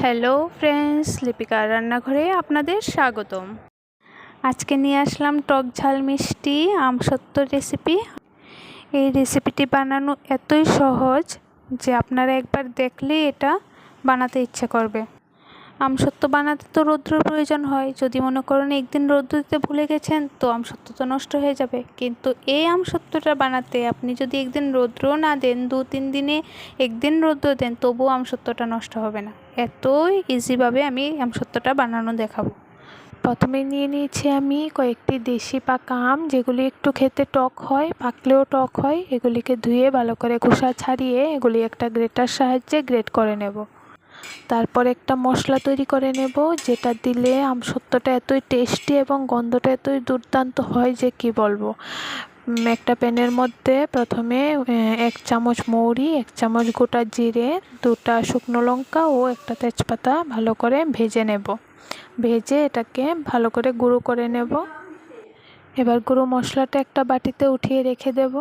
Hello friends লিপিকার রান্নাঘরে আপনাদের স্বাগতম। আজকে নিয়ে আসলাম টক ঝাল মিষ্টি আমসত্ব রেসিপি এই রেসিপিটি বানানো এতই সহজ যে আপনারা একবার দেখলেই এটা বানাতে ইচ্ছে করবে। আমসত্ত্ব বানাতে তো রৌদ্রের প্রয়োজন হয়। যদি মনে করেন একদিন রৌদ্র দিতে ভুলে গেছেন, তো আমসত্ত্ব তো নষ্ট হয়ে যাবে। কিন্তু এই আমসত্ত্বটা বানাতে আপনি যদি একদিন রৌদ্রও না দেন, দু তিন দিনে একদিন রৌদ্র দেন, তবুও আমসত্ত্বটা নষ্ট হবে না। এতই ইজিভাবে আমি আমসত্ত্বটা বানানো দেখাবো। প্রথমে নিয়ে নিয়েছি আমি কয়েকটি দেশি পাকা আম, যেগুলি একটু খেতে টক হয়, পাকলেও টক হয়। এগুলিকে ধুয়ে ভালো করে খোসা ছাড়িয়ে এগুলি একটা গ্রেটার সাহায্যে গ্রেট করে নেব। তারপর একটা মশলা তৈরি করে নেব, যেটা দিলে আমসত্ত্বটা এতই টেস্টি এবং গন্ধটা এতই দুর্দান্ত হয় যে কি বলব। একটা প্যানের মধ্যে প্রথমে এক চামচ মৌরি, এক চামচ গোটা জিরে, দুটা শুকনো লঙ্কা ও একটা তেজপাতা ভালো করে ভেজে নেব। ভেজে এটাকে ভালো করে গুঁড়ো করে নেব। এবার গুঁড়ো মশলাটা একটা বাটিতে উঠিয়ে রেখে দেব।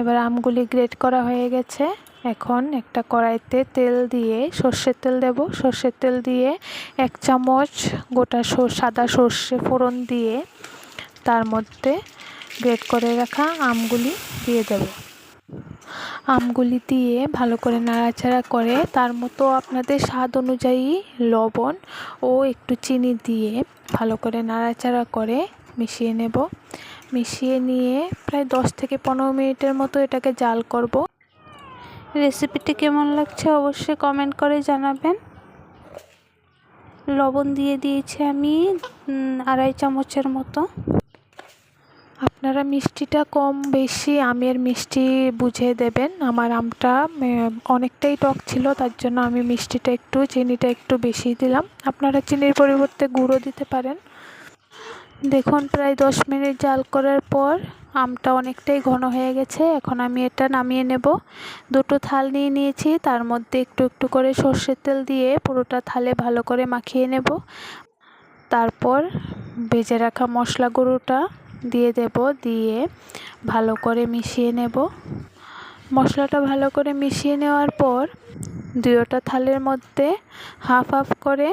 এবার আমগুলি গ্রেট করা হয়ে গেছে। এখন একটা কড়াইতে তেল দিয়ে সর্ষের তেল দেব। সর্ষের তেল দিয়ে এক চামচ গোটা সাদা সর্ষে ফোড়ন দিয়ে তার মধ্যে গ্রেট করে রাখা আমগুলি দিয়ে দেব। আমগুলি দিয়ে ভালো করে নাড়াচাড়া করে তার মতো আপনাদের স্বাদ অনুযায়ী লবণ ও একটু চিনি দিয়ে ভালো করে নাড়াচাড়া করে মিশিয়ে নেব। মিশিয়ে নিয়ে প্রায় দশ থেকে পনেরো মিনিটের মতো এটাকে জাল করব। রেসিপিটি কেমন লাগছে অবশ্যই কমেন্ট করে জানাবেন। লবণ দিয়ে দিয়েছি আমি আড়াই চামচের মতো। আপনারা মিষ্টিটা কম বেশি আমের মিষ্টি বুঝে দেবেন। আমার আমটা অনেকটাই টক ছিল, তার জন্য আমি মিষ্টিটা একটু, চিনিটা একটু বেশি দিলাম। আপনারা চিনির পরিবর্তে গুঁড়ো দিতে পারেন। দেখুন, প্রায় দশ মিনিট জাল করার পর আমটা অনেকটাই ঘন হয়ে গেছে, এখন আমি এটা নামিয়ে নেব। দুটো থাল নিয়ে নিয়েছি, তার মধ্যে একটু একটু করে সর্ষের তেল দিয়ে পুরোটা থালে ভালো করে মাখিয়ে নেব। তারপর ভেজে রাখা মশলা গুঁড়োটা দিয়ে দেব, দিয়ে ভালো করে মিশিয়ে নেব। মশলাটা ভালো করে মিশিয়ে নেওয়ার পর দুয়োটা থালের মধ্যে হাফ হাফ করে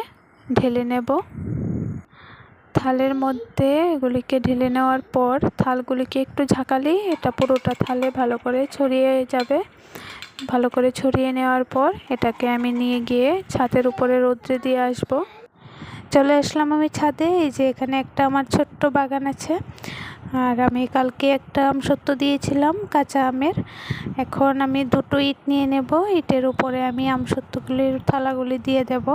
ঢেলে নেব। থালের মধ্যে এগুলিকে ঢেলে নেওয়ার পর থালগুলিকে একটু ঝাঁকালি এটা পুরোটা থালে ভালো করে ছড়িয়ে যাবে। ভালো করে ছড়িয়ে নেওয়ার পর এটাকে আমি নিয়ে গিয়ে ছাদের উপরে রৌদ্রে দিয়ে আসব। চলে আসলাম আমি ছাদে, এই যে এখানে একটা আমার ছোট্ট বাগান আছে। আর আমি কালকে একটা আম সত্য দিয়েছিলাম, কাঁচা আমের। এখন আমি দুটো ইট নিয়ে নেব, ইটের উপরে আমি আম সত্যগুলির থালাগুলি দিয়ে দেব।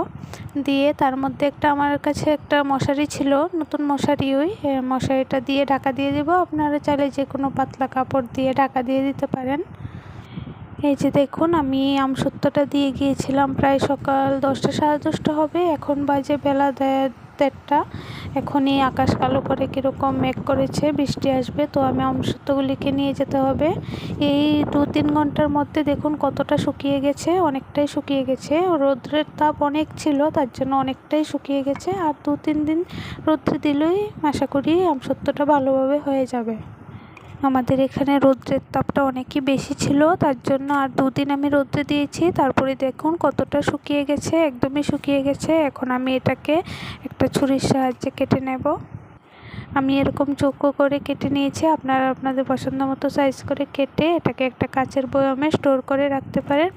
দিয়ে তার মধ্যে একটা আমার কাছে একটা মশারি ছিল, নতুন মশারি ওই মশারিটা দিয়ে ঢাকা দিয়ে দেবো। আপনারা চাইলে যে কোনো পাতলা কাপড় দিয়ে ঢাকা দিয়ে দিতে পারেন। এই যে দেখুন, আমি আমসত্ত্বটা দিয়ে গিয়েছিলাম, প্রায় সকাল দশটা সাড়ে দশটা হবে। এখন বাজে বেলা দেড়টা এখনই আকাশ কালো করে কীরকম মেঘ করেছে, বৃষ্টি আসবে, তো আমি আমসত্ত্বগুলিকে নিয়ে যেতে হবে। এই দু তিন ঘণ্টার মধ্যে দেখুন কতটা শুকিয়ে গেছে, অনেকটাই শুকিয়ে গেছে। রোদ্রের তাপ অনেক ছিল, তার জন্য অনেকটাই শুকিয়ে গেছে। আর দু তিন দিন রোদ্রে দিলেই আশা করি আমসত্বটা ভালোভাবে হয়ে যাবে। আমাদের এখানে রৌদ্রের তাপটা অনেকই বেশি ছিল, তার জন্য আর দুদিন আমি রৌদ্রে দিয়েছি। তারপরে দেখুন কতটা শুকিয়ে গেছে, একদমই শুকিয়ে গেছে। এখন আমি এটাকে একটা ছুরির সাহায্যে কেটে নেব। আমি এরকম চৌকো করে কেটে নিয়েছি, আপনারা আপনাদের পছন্দ মতো সাইজ করে কেটে এটাকে একটা কাচের বয়ামে স্টোর করে রাখতে পারেন।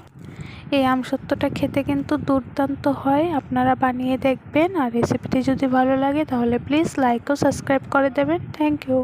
এই আমসত্ত্বটা খেতে কিন্তু দুর্দান্ত হয়, আপনারা বানিয়ে দেখবেন। আর রেসিপিটি যদি ভালো লাগে তাহলে প্লিজ লাইক ও সাবস্ক্রাইব করে দেবেন। Thank you